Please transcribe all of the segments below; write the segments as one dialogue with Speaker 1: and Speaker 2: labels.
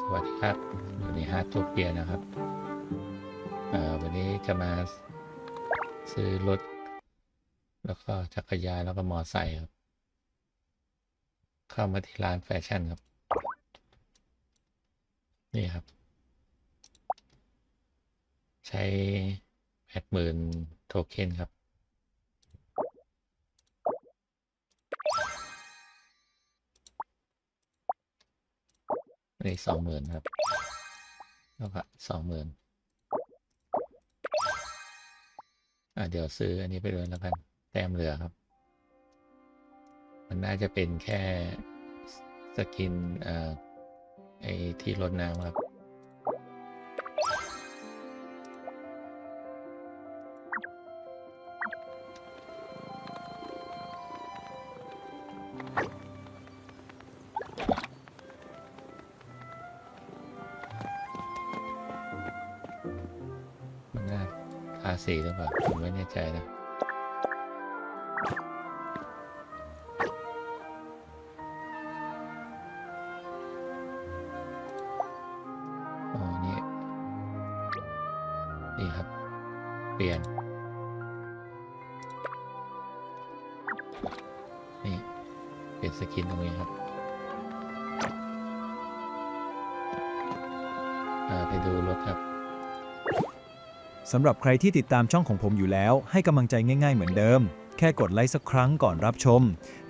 Speaker 1: สวัสดีครับอยู่ในฮาร์ดทูเปียนะครับวันนี้จะมาซื้อรถ แล้วก็จักรยานแล้วก็มอไซค์ครับ เข้ามาที่ร้านแฟชั่นครับ นี่ครับ ใช้แปดหมื่นโทเค็นครับ นี่สองหมื่นครับแล้วก็สองหมื่นอะเดี๋ยวซื้ออันนี้ไปเลยแล้วกัน แต้มเหลือครับ มันน่าจะเป็นแค่สกินเอ่อไอที่รดน้ำครับ สี่หรือเปล่าผมไม่แน่ใจนะอ๋อนี่นี่ครับ เปลี่ยน นี่เปลี่ยนสกินตรงนี้ครับอ่าไปดูรถครับ
Speaker 2: สำหรับใครที่ติดตามช่องของผมอยู่แล้ว ให้กำลังใจง่าย ๆ เหมือนเดิม แค่กดไลค์สักครั้งก่อนรับชม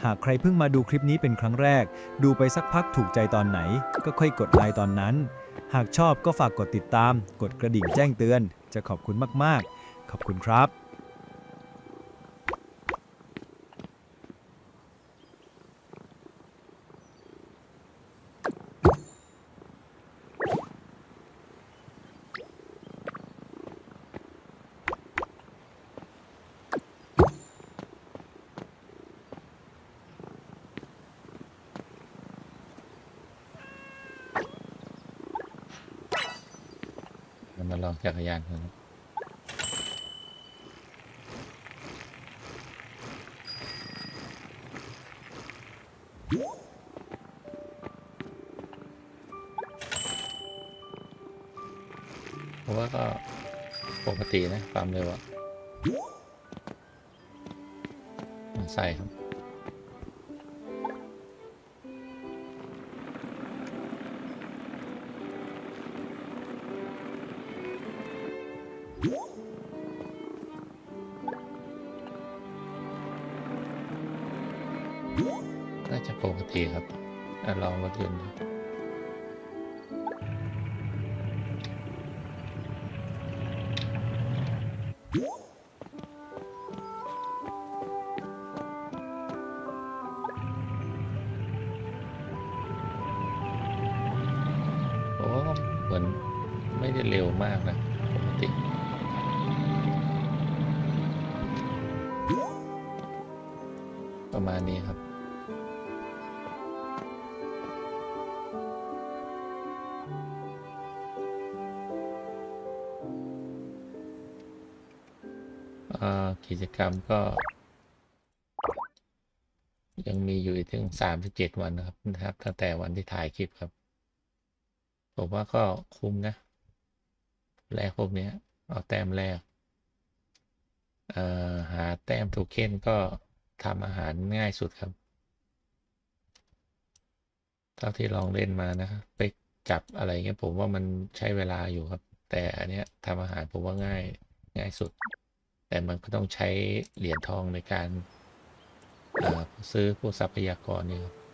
Speaker 2: หากใครเพิ่งมาดูคลิปนี้เป็นครั้งแรก ดูไปสักพักถูกใจตอนไหน ก็ค่อยกดไลค์ตอนนั้น หากชอบก็ฝากกดติดตาม กดกระดิ่งแจ้งเตือน จะขอบคุณมากๆ ขอบคุณครับ
Speaker 1: มาลองจักรยานกันผมว่าก็ปกตินะความเร็วอะใส่ครับ น่าจะปกติครับอะลองรถยนต์ดูโอ้เหมือนไม่ได้เร็วมากนะปกติ ประมาณนี้ครับอ่ากิจกรรมก็ ยังมีอยู่ถึงสามสิบเจ็ดวันนะครับนะครับ ตั้งแต่วันที่ถ่ายคลิปครับ ผมว่าก็คุ้มนะ แรกพวกเนี้ยเอาแต้มแรกเอ่อหาแต้มทูเค็นก็ ทำอาหารง่ายสุดครับ เท่าที่ลองเล่นมานะครับไปจับอะไรเงี้ยผมว่ามันใช้เวลาอยู่ครับ แต่อันเนี้ยทำอาหารผมว่าง่ายง่ายสุด แต่มันก็ต้องใช้เหรียญทองในการซื้อพวกทรัพยากรนี่ครับ